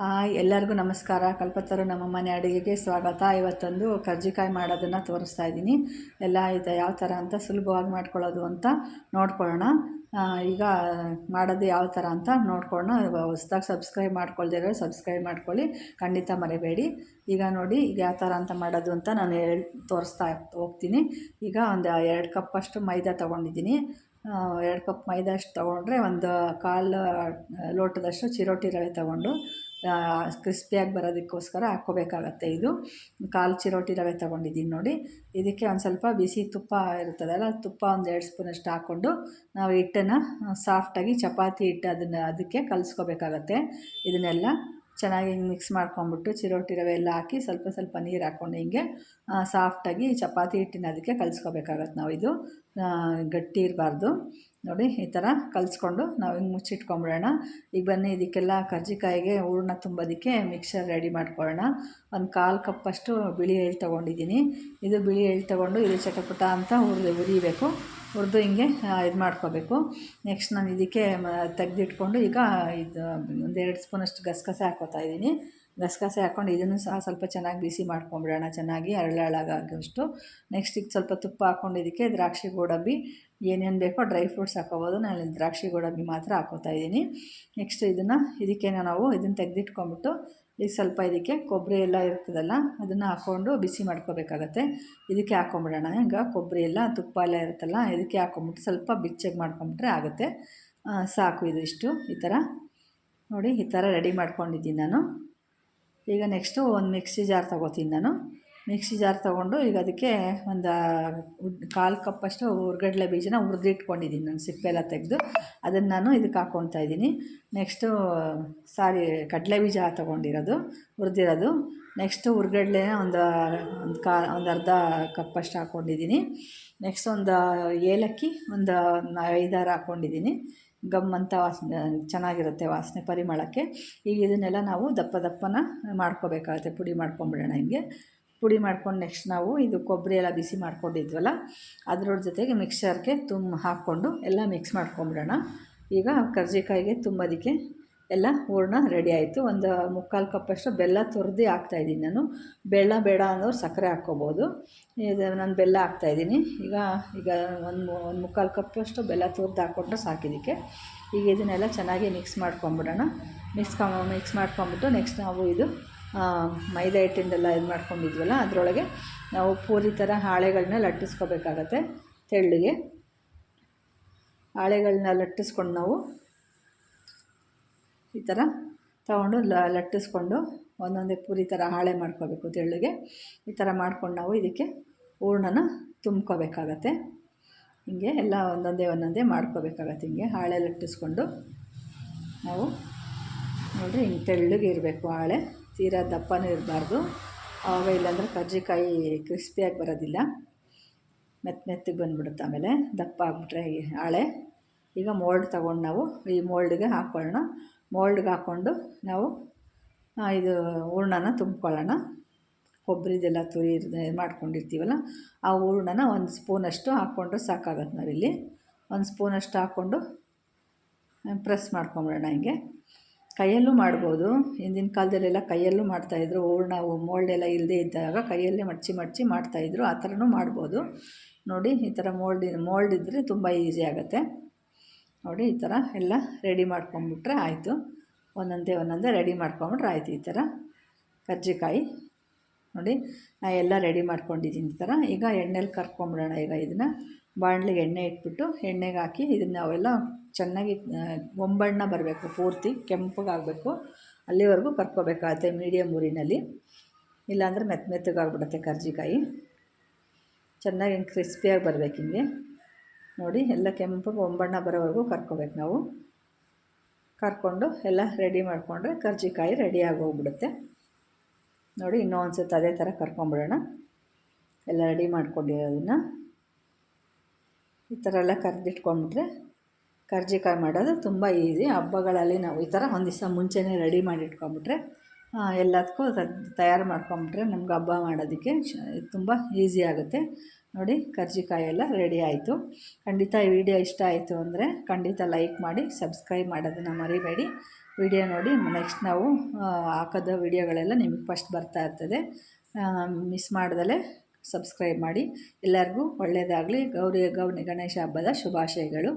Hi, ಎಲ್ಲರಿಗೂ ನಮಸ್ಕಾರ. ಕಲ್ಪತರು ನಮ್ಮ ಮನೆ ಅಡುಗೆಗೆ ಸ್ವಾಗತ. ಇವತ್ತೊಂದು ಕರ್ಜಿಕಾಯಿ ಮಾಡೋದನ್ನು ತೋರಿಸ್ತಾ ಇದ್ದೀನಿ. ಎಲ್ಲ ಇದೆ, ಯಾವ ಥರ ಅಂತ ಸುಲಭವಾಗಿ ಮಾಡ್ಕೊಳ್ಳೋದು ಅಂತ ನೋಡ್ಕೊಳ್ಳೋಣ. ಈಗ ಮಾಡೋದು ಯಾವ ಥರ ಅಂತ ನೋಡ್ಕೊಳ್ಳೋಣ. ಹೊಸ್ದಾಗಿ ಸಬ್ಸ್ಕ್ರೈಬ್ ಮಾಡ್ಕೊಳ್ದಿರೋ ಸಬ್ಸ್ಕ್ರೈಬ್ ಮಾಡ್ಕೊಳ್ಳಿ. ಖಂಡಿತ ಮರಿಬೇಡಿ. ಈಗ ನೋಡಿ, ಈಗ ಯಾವ ಥರ ಅಂತ ಮಾಡೋದು ಅಂತ ನಾನು ಹೇಳಿ ತೋರಿಸ್ತಾ ಹೋಗ್ತೀನಿ. ಈಗ ಒಂದು ಎರಡು ಕಪ್ಪಷ್ಟು ಮೈದಾ ತೊಗೊಂಡಿದ್ದೀನಿ. ಎರಡು ಕಪ್ ಮೈದಾ ಅಷ್ಟು ತೊಗೊಂಡ್ರೆ ಒಂದು ಕಾಲು ಲೋಟದಷ್ಟು ಚಿರೋಟಿ ರವೆ ತೊಗೊಂಡು ಕ್ರಿಸ್ಪಿಯಾಗಿ ಬರೋದಕ್ಕೋಸ್ಕರ ಹಾಕ್ಕೋಬೇಕಾಗತ್ತೆ ಇದು. ಕಾಲು ಚಿರೋಟಿ ರವೆ ತೊಗೊಂಡಿದ್ದೀನಿ ನೋಡಿ. ಇದಕ್ಕೆ ಒಂದು ಸ್ವಲ್ಪ ಬಿಸಿ ತುಪ್ಪ ಇರ್ತದಲ್ಲ ತುಪ್ಪ ಒಂದು ಎರಡು ಸ್ಪೂನಷ್ಟು ಹಾಕ್ಕೊಂಡು ನಾವು ಹಿಟ್ಟನ್ನು ಸಾಫ್ಟಾಗಿ ಚಪಾತಿ ಹಿಟ್ಟು ಅದನ್ನು, ಅದಕ್ಕೆ ಕಲಿಸ್ಕೋಬೇಕಾಗತ್ತೆ. ಇದನ್ನೆಲ್ಲ ಚೆನ್ನಾಗಿ ಹಿಂಗೆ ಮಿಕ್ಸ್ ಮಾಡ್ಕೊಂಬಿಟ್ಟು ಚಿರೋಟಿ ರವೆ ಎಲ್ಲ ಹಾಕಿ ಸ್ವಲ್ಪ ಸ್ವಲ್ಪ ನೀರು ಹಾಕ್ಕೊಂಡು ಹಿಂಗೆ ಸಾಫ್ಟಾಗಿ ಚಪಾತಿ ಹಿಟ್ಟಿನ ಅದಕ್ಕೆ ಕಲಿಸ್ಕೋಬೇಕಾಗತ್ತೆ ನಾವು ಇದು. ಗಟ್ಟಿ ಇರಬಾರ್ದು. ನೋಡಿ, ಈ ಥರ ಕಲಿಸ್ಕೊಂಡು ನಾವು ಹಿಂಗೆ ಮುಚ್ಚಿಟ್ಕೊಂಬಿಡೋಣ. ಈಗ ಬನ್ನಿ, ಇದಕ್ಕೆಲ್ಲ ಕರ್ಜಿಕಾಯಿಗೆ, ಹೂರ್ಣ ತುಂಬೋದಕ್ಕೆ ಮಿಕ್ಸರ್ ರೆಡಿ ಮಾಡ್ಕೊಳ್ಳೋಣ. ಒಂದು ಕಾಲು ಕಪ್ಪಷ್ಟು ಬಿಳಿ ಎಳ್ಳು ತೊಗೊಂಡಿದ್ದೀನಿ. ಇದು ಬಿಳಿ ಎಳ್ಳು ತೊಗೊಂಡು ಇದು ಚಟಪಟ ಅಂತ ಹುರಿದು ಹುರಿಬೇಕು. ಹುರಿದು ಹಿಂಗೆ ಇದು ಮಾಡ್ಕೋಬೇಕು. ನೆಕ್ಸ್ಟ್ ನಾನು ಇದಕ್ಕೆ ತೆಗೆದಿಟ್ಕೊಂಡು ಈಗ ಇದು ಒಂದೆರಡು ಸ್ಪೂನಷ್ಟು ಗಸಗಸೆ ಹಾಕ್ಕೋತಾ ಇದ್ದೀನಿ. ಗಸಗಸೆ ಹಾಕ್ಕೊಂಡು ಇದನ್ನು ಸಹ ಸ್ವಲ್ಪ ಚೆನ್ನಾಗಿ ಬಿಸಿ ಮಾಡ್ಕೊಂಬಿಡೋಣ. ಚೆನ್ನಾಗಿ ಅರಳಾಳಾಗೋಷ್ಟು ನೆಕ್ಸ್ಟ್ ಈಗ ಸ್ವಲ್ಪ ತುಪ್ಪ ಹಾಕ್ಕೊಂಡು ಇದಕ್ಕೆ ದ್ರಾಕ್ಷಿ ಗೋಡಂಬಿ. ಏನೇನು ಬೇಕೋ ಡ್ರೈ ಫ್ರೂಟ್ಸ್ ಹಾಕೋಬೋದು ನಾನು ದ್ರಾಕ್ಷಿ ಗೋಡಂಬಿ ಮಾತ್ರ ಹಾಕೋತಾ ಇದ್ದೀನಿ. ನೆಕ್ಸ್ಟ್ ಇದನ್ನು ಇದಕ್ಕೆ ನಾವು ಇದನ್ನು ತೆಗೆದಿಟ್ಕೊಂಬಿಟ್ಟು ಈಗ ಸ್ವಲ್ಪ ಇದಕ್ಕೆ ಕೊಬ್ಬರಿ ಎಲ್ಲ ಇರ್ತದಲ್ಲ ಅದನ್ನು ಹಾಕ್ಕೊಂಡು ಬಿಸಿ ಮಾಡ್ಕೋಬೇಕಾಗತ್ತೆ. ಇದಕ್ಕೆ ಹಾಕ್ಕೊಂಬಿಡೋಣ. ಈಗ ಕೊಬ್ಬರಿ ಎಲ್ಲ, ತುಪ್ಪ ಎಲ್ಲ ಇರುತ್ತಲ್ಲ, ಇದಕ್ಕೆ ಹಾಕ್ಕೊಂಬಿಟ್ಟು ಸ್ವಲ್ಪ ಬಿಚ್ಚಗೆ ಮಾಡ್ಕೊಂಬಿಟ್ರೆ ಆಗುತ್ತೆ. ಸಾಕು ಇದು ಇಷ್ಟು. ಈ ಥರ. ನೋಡಿ, ಈ ಥರ ರೆಡಿ ಮಾಡ್ಕೊಂಡಿದ್ದೀನಿ ನಾನು. ಈಗ ನೆಕ್ಸ್ಟು ಒಂದು ಮಿಕ್ಸಿ ಜಾರ್ ತೊಗೋತೀನಿ ನಾನು. ಮಿಕ್ಸಿ ಜಾರ್ ತೊಗೊಂಡು ಈಗ ಅದಕ್ಕೆ ಒಂದು ಕಾಲು ಕಪ್ಪಷ್ಟು ಹುರ್ಗಡ್ಲೆ ಬೀಜನ ಹುರಿದಿಟ್ಕೊಂಡಿದ್ದೀನಿ ನಾನು ಸಿಪ್ಪೆಲ್ಲ ತೆಗೆದು. ಅದನ್ನು ನಾನು ಇದಕ್ಕೆ ಹಾಕ್ಕೊತಾ ಇದ್ದೀನಿ ನೆಕ್ಸ್ಟು ಸಾರಿ ಕಡಲೆ ಬೀಜ ತೊಗೊಂಡಿರೋದು ಹುರಿದಿರೋದು ನೆಕ್ಸ್ಟು ಹುರ್ಗಡ್ಲೆನ ಒಂದು ಒಂದು ಕಾ, ಒಂದು ಅರ್ಧ ಕಪ್ಪಷ್ಟು ಹಾಕ್ಕೊಂಡಿದ್ದೀನಿ ನೆಕ್ಸ್ಟ್ ಒಂದು ಏಲಕ್ಕಿ, ಒಂದು ಐದಾರು ಹಾಕ್ಕೊಂಡಿದ್ದೀನಿ ಗಮ್ ಅಂತ ವಾಸನೆ, ಚೆನ್ನಾಗಿರುತ್ತೆ ವಾಸನೆ ಪರಿಮಳಕ್ಕೆ. ಈಗ ಇದನ್ನೆಲ್ಲ ನಾವು ದಪ್ಪ ದಪ್ಪನ ಮಾಡ್ಕೋಬೇಕಾಗುತ್ತೆ. ಪುಡಿ ಮಾಡ್ಕೊಂಬಿಡೋಣ ಹಿಂಗೆ. ಪುಡಿ ಮಾಡ್ಕೊಂಡು ನೆಕ್ಸ್ಟ್ ನಾವು ಇದು ಕೊಬ್ಬರಿ ಎಲ್ಲ ಬಿಸಿ ಮಾಡ್ಕೊಂಡಿದ್ವಲ್ಲ ಅದ್ರ ಜೊತೆಗೆ ಮಿಕ್ಸರ್ಗೆ ತುಂಬ ಹಾಕ್ಕೊಂಡು ಎಲ್ಲ ಮಿಕ್ಸ್ ಮಾಡ್ಕೊಂಬಿಡೋಣ. ಈಗ ಕರ್ಜಿಕಾಯಿಗೆ ತುಂಬೋದಕ್ಕೆ ಎಲ್ಲ ಹೂರ್ಣ ರೆಡಿ ಆಯಿತು. ಒಂದು ಮುಕ್ಕಾಲು ಕಪ್ಪಷ್ಟು ಬೆಲ್ಲ ತುರಿದು ಹಾಕ್ತಾಯಿದ್ದೀನಿ ನಾನು. ಬೆಲ್ಲ ಬೇಡ ಅನ್ನೋರು ಸಕ್ಕರೆ ಹಾಕ್ಕೋಬೋದು. ಇದು ನಾನು ಬೆಲ್ಲ ಹಾಕ್ತಾಯಿದ್ದೀನಿ ಈಗ ಈಗ ಒಂದು ಒಂದು ಮುಕ್ಕಾಲು ಕಪ್ಪಷ್ಟು ಬೆಲ್ಲ ತುರಿದು ಹಾಕ್ಕೊಂಡ್ರೆ ಸಾಕಿದ್ದಕ್ಕೆ ಈಗ ಇದನ್ನೆಲ್ಲ ಚೆನ್ನಾಗಿ ಮಿಕ್ಸ್ ಮಾಡ್ಕೊಂಬಿಡೋಣ. ಮಿಕ್ಸ್ ಮಿಕ್ಸ್ ಮಾಡ್ಕೊಂಬಿಟ್ಟು ನೆಕ್ಸ್ಟ್ ನಾವು ಇದು ಮೈದಾ ಹಿಟ್ಟಿಂದೆಲ್ಲ ಇದು ಮಾಡ್ಕೊಂಡಿದ್ವಲ್ಲ, ಅದರೊಳಗೆ ನಾವು ಪೂರಿ ಥರ ಹಾಳೆಗಳನ್ನ ಲಟ್ಟಿಸ್ಕೋಬೇಕಾಗತ್ತೆ ತೆಳ್ಳಿಗೆ. ಹಾಳೆಗಳನ್ನ ಲಟ್ಟಿಸ್ಕೊಂಡು ನಾವು ಈ ಥರ ತಗೊಂಡು ಲಟ್ಟಿಸ್ಕೊಂಡು ಒಂದೊಂದೇ ಪೂರಿ ಥರ ಹಾಳೆ ಮಾಡ್ಕೋಬೇಕು ತೆಳ್ಳಗೆ. ಈ ಥರ ಮಾಡ್ಕೊಂಡು ನಾವು ಇದಕ್ಕೆ ಹೂರ್ಣನ ತುಂಬ್ಕೋಬೇಕಾಗತ್ತೆ. ಹಿಂಗೆ ಎಲ್ಲ ಒಂದೊಂದೇ ಒಂದೊಂದೇ ಮಾಡ್ಕೋಬೇಕಾಗತ್ತೆ ಹಿಂಗೆ ಹಾಳೆ ಲಟ್ಟಿಸ್ಕೊಂಡು. ನಾವು ನೋಡಿರಿ ಹಿಂಗೆ ತೆಳ್ಳಗೆ ಇರಬೇಕು ಹಾಳೆ, ತೀರಾ ದಪ್ಪನೂ ಇರಬಾರ್ದು. ಆವಾಗ ಇಲ್ಲಾಂದರೆ ಕರ್ಜಿಕಾಯಿ ಕ್ರಿಸ್ಪಿಯಾಗಿ ಬರೋದಿಲ್ಲ. ಮೆತ್ತ ಮೆತ್ತಗೆ ಬಂದುಬಿಡುತ್ತೆ ಆಮೇಲೆ ದಪ್ಪ ಆಗಿಬಿಟ್ರೆ ಹಾಳೆ. ಈಗ ಮೋಲ್ಡ್ ತೊಗೊಂಡು ನಾವು ಈ ಮೋಲ್ಡ್ಗೆ ಹಾಕ್ಕೊಳ್ಳೋಣ. ಮೋಲ್ಡ್ಗೆ ಹಾಕ್ಕೊಂಡು ನಾವು ಇದು ಹೂರ್ಣನ ತುಂಬ್ಕೊಳ್ಳೋಣ. ಕೊಬ್ಬರಿದೆಲ್ಲ ತುರಿ ಮಾಡ್ಕೊಂಡಿರ್ತೀವಲ್ಲ, ಆ ಹೂರ್ಣನ ಒಂದು ಸ್ಪೂನಷ್ಟು ಹಾಕ್ಕೊಂಡ್ರೆ ಸಾಕಾಗತ್ತೆ ನಾವಿಲ್ಲಿ ಒಂದು ಸ್ಪೂನಷ್ಟು ಹಾಕ್ಕೊಂಡು ಪ್ರೆಸ್ ಮಾಡ್ಕೊಂಬಿಡೋಣ ಹಿಂಗೆ. ಕೈಯಲ್ಲೂ ಮಾಡ್ಬೋದು. ಹಿಂದಿನ ಕಾಲದಲ್ಲೆಲ್ಲ ಕೈಯಲ್ಲೂ ಮಾಡ್ತಾಯಿದ್ರು ಹೂರ್ಣ ಮೋಲ್ಡ್ ಎಲ್ಲ ಇಲ್ಲದೇ ಇದ್ದಾಗ ಕೈಯಲ್ಲೇ ಮಡಚಿ ಮಡಚಿ ಮಾಡ್ತಾಯಿದ್ರು ಆ ಥರನೂ ಮಾಡ್ಬೋದು. ನೋಡಿ, ಈ ಥರ ಮೋಲ್ಡ್ ಮೋಲ್ಡ್ ಇದ್ದರೆ ತುಂಬ ಈಸಿ ಆಗುತ್ತೆ. ನೋಡಿ, ಈ ಥರ ಎಲ್ಲ ರೆಡಿ ಮಾಡ್ಕೊಂಬಿಟ್ರೆ ಆಯಿತು. ಒಂದೊಂದೇ ಒಂದೊಂದೇ ರೆಡಿ ಮಾಡ್ಕೊಂಬಿಟ್ರೆ ಆಯಿತು ಈ ಥರ. ಕರ್ಜಿಕಾಯಿ. ನೋಡಿ, ನಾ ಎಲ್ಲ ರೆಡಿ ಮಾಡ್ಕೊಂಡಿದ್ದೀನಿ ಈ ಥರ. ಈಗ ಎಣ್ಣೆಲಿ ಕರ್ಕೊಂಬಿಡೋಣ, ಈಗ ಇದನ್ನು. ಬಾಣಲಿಗೆ ಎಣ್ಣೆ ಇಟ್ಬಿಟ್ಟು ಎಣ್ಣೆಗೆ ಹಾಕಿ ಇದನ್ನ ನಾವೆಲ್ಲ ಚೆನ್ನಾಗಿ ಒಂಬಣ್ಣ ಬರಬೇಕು, ಪೂರ್ತಿ ಕೆಂಪಗಾಗಬೇಕು. ಅಲ್ಲಿವರೆಗೂ ಕರ್ಕೋಬೇಕಾಗತ್ತೆ ಮೀಡಿಯಮ್ ಊರಿನಲ್ಲಿ. ಇಲ್ಲಾಂದರೆ ಮೆತ್ತ ಮೆತ್ತಗಾಗ್ಬಿಡುತ್ತೆ ಕರ್ಜಿಕಾಯಿ. ಚೆನ್ನಾಗಿ ಹಿಂಗೆ ಕ್ರಿಸ್ಪಿಯಾಗಿ ಬರಬೇಕು ಹಿಂಗೆ. ನೋಡಿ, ಎಲ್ಲ ಕೆಂಪು ಒಂಬಣ್ಣ ಬರೋವರೆಗೂ ಕರ್ಕೋಬೇಕು ನಾವು. ಕರ್ಕೊಂಡು ಎಲ್ಲ ರೆಡಿ ಮಾಡಿಕೊಂಡ್ರೆ ಕರ್ಜಿಕಾಯಿ ರೆಡಿ ಆಗೋಗ್ಬಿಡುತ್ತೆ. ನೋಡಿ ಇನ್ನೂ ಒಂದು ಸತಿ ಅದೇ ಥರ ಕರ್ಕೊಂಬಿಡೋಣ. ಎಲ್ಲ ರೆಡಿ ಮಾಡ್ಕೊಂಡಿರೋದನ್ನು ಈ ಥರ ಎಲ್ಲ ಕರೆದಿಟ್ಕೊಂಡ್ಬಿಟ್ರೆ ಕರ್ಜಿಕಾಯಿ ಮಾಡೋದು ತುಂಬ ಈಸಿ ಹಬ್ಬಗಳಲ್ಲಿ ನಾವು ಈ ಥರ ಒಂದು ದಿವಸ ಮುಂಚೆನೇ ರೆಡಿ ಮಾಡಿ ಇಟ್ಕೊಂಬಿಟ್ರೆ ಎಲ್ಲದಕ್ಕೂ ತಯಾರು ಮಾಡ್ಕೊಂಬಿಟ್ರೆ ನಮ್ಗೆ ಹಬ್ಬ ಮಾಡೋದಕ್ಕೆ ತುಂಬ ಈಸಿ ಆಗುತ್ತೆ. ನೋಡಿ ಕರ್ಜಿಕಾಯಿ ಎಲ್ಲ ರೆಡಿ ಆಯಿತು. ಖಂಡಿತ ಈ ವಿಡಿಯೋ ಇಷ್ಟ ಆಯಿತು ಅಂದರೆ ಖಂಡಿತ ಲೈಕ್ ಮಾಡಿ, ಸಬ್ಸ್ಕ್ರೈಬ್ ಮಾಡೋದನ್ನು ಮರಿಬೇಡಿ. ವಿಡಿಯೋ ನೋಡಿ ನೆಕ್ಸ್ಟ್ ನಾವು ಹಾಕೋದ ವಿಡಿಯೋಗಳೆಲ್ಲ ನಿಮಗೆ ಫಸ್ಟ್ ಬರ್ತಾ ಇರ್ತದೆ. ಮಿಸ್ ಮಾಡ್ದಲೇ ಸಬ್ಸ್ಕ್ರೈಬ್ ಮಾಡಿ. ಎಲ್ಲರಿಗೂ ಒಳ್ಳೆಯದಾಗಲಿ ಗೌರಿ ಗೌರಿ ಗಣೇಶ ಹಬ್ಬದ ಶುಭಾಶಯಗಳು.